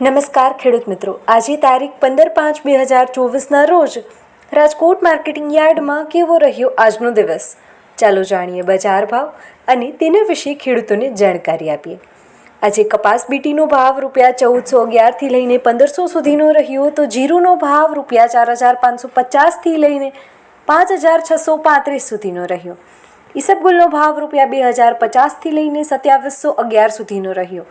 નમસ્કાર ખેડૂત મિત્રો. આજે તારીખ પંદર પાંચ બે હજાર ચોવીસના રોજ રાજકોટ માર્કેટિંગ યાર્ડમાં કેવો રહ્યો આજનો દિવસ? ચાલો જાણીએ બજાર ભાવ અને તેના વિશે ખેડૂતોને જાણકારી આપીએ. આજે કપાસ બીટીનો ભાવ રૂપિયા ચૌદસો અગિયારથી લઈને પંદરસો સુધીનો રહ્યો તો જીરુનો ભાવ રૂપિયા ચાર હજાર પાંચસો પચાસથી લઈને પાંચ હજાર છસો પાંત્રીસ સુધીનો રહ્યો. ઈસબગુલનો ભાવ રૂપિયા બે હજાર પચાસથી લઈને સત્યાવીસો અગિયાર સુધીનો રહ્યો.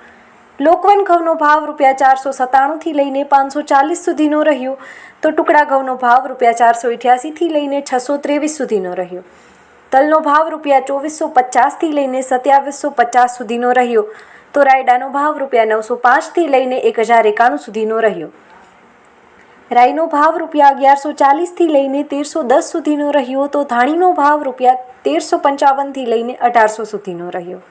લોકવન ઘઉંનો ભાવ રૂપિયા ચારસો સત્તાણુંથી લઈને પાંચસો ચાલીસ સુધીનો રહ્યો. તો ટુકડા ઘઉંનો ભાવ રૂપિયા ચારસો અઠ્યાસીથી લઈને છસો ત્રેવીસ સુધીનો રહ્યો. તલનો ભાવ રૂપિયા ચોવીસો પચાસથી લઈને સત્યાવીસો પચાસ સુધીનો રહ્યો. તો રાયડાનો ભાવ રૂપિયા નવસો પાંચથી લઈને એક હજાર એકાણું સુધીનો રહ્યો. રાઈનો ભાવ રૂપિયા અગિયારસો ચાલીસથી લઈને તેરસો દસ સુધીનો રહ્યો. તો ધાણીનો ભાવ રૂપિયા તેરસો પંચાવનથી લઈને અઢારસો સુધીનો રહ્યો.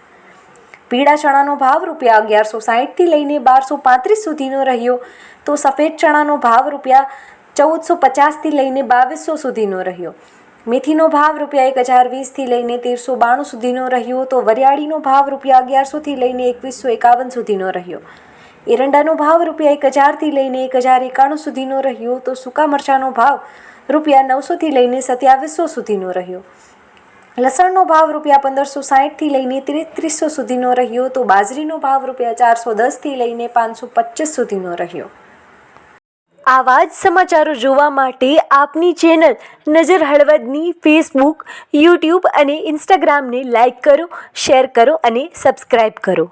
પીળા ચણાનો ભાવ રૂપિયા અગિયારસો સાહીઠથી લઈને બારસો પાંત્રીસ સુધીનો રહ્યો. તો સફેદ ચણાનો ભાવ રૂપિયા ચૌદસો પચાસથી લઈને બાવીસો સુધીનો રહ્યો. મેથીનો ભાવ રૂપિયા એક હજાર વીસથી લઈને તેરસો બાણું સુધીનો રહ્યો. તો વરિયાળીનો ભાવ રૂપિયા અગિયારસોથી લઈને એકવીસો એકાવન સુધીનો રહ્યો. એરંડાનો ભાવ રૂપિયા એક હજારથી લઈને એક હજાર એકાણું સુધીનો રહ્યો. તો સૂકા મરચાંનો ભાવ રૂપિયા નવસોથી લઈને સત્યાવીસો સુધીનો રહ્યો. લસણનો ભાવ રૂપિયા પંદરસો સાહીઠથી લઈને ત્રીસો સુધીનો રહ્યો તો બાજરીનો ભાવ રૂપિયા ચારસો દસથી લઈને પાંચસો પચીસ સુધીનો રહ્યો. આવા જ સમાચારો જોવા માટે આપની ચેનલ નજર હળવદની ફેસબુક, યુટ્યુબ અને ઇન્સ્ટાગ્રામને લાઇક કરો, શેર કરો અને સબસ્ક્રાઈબ કરો.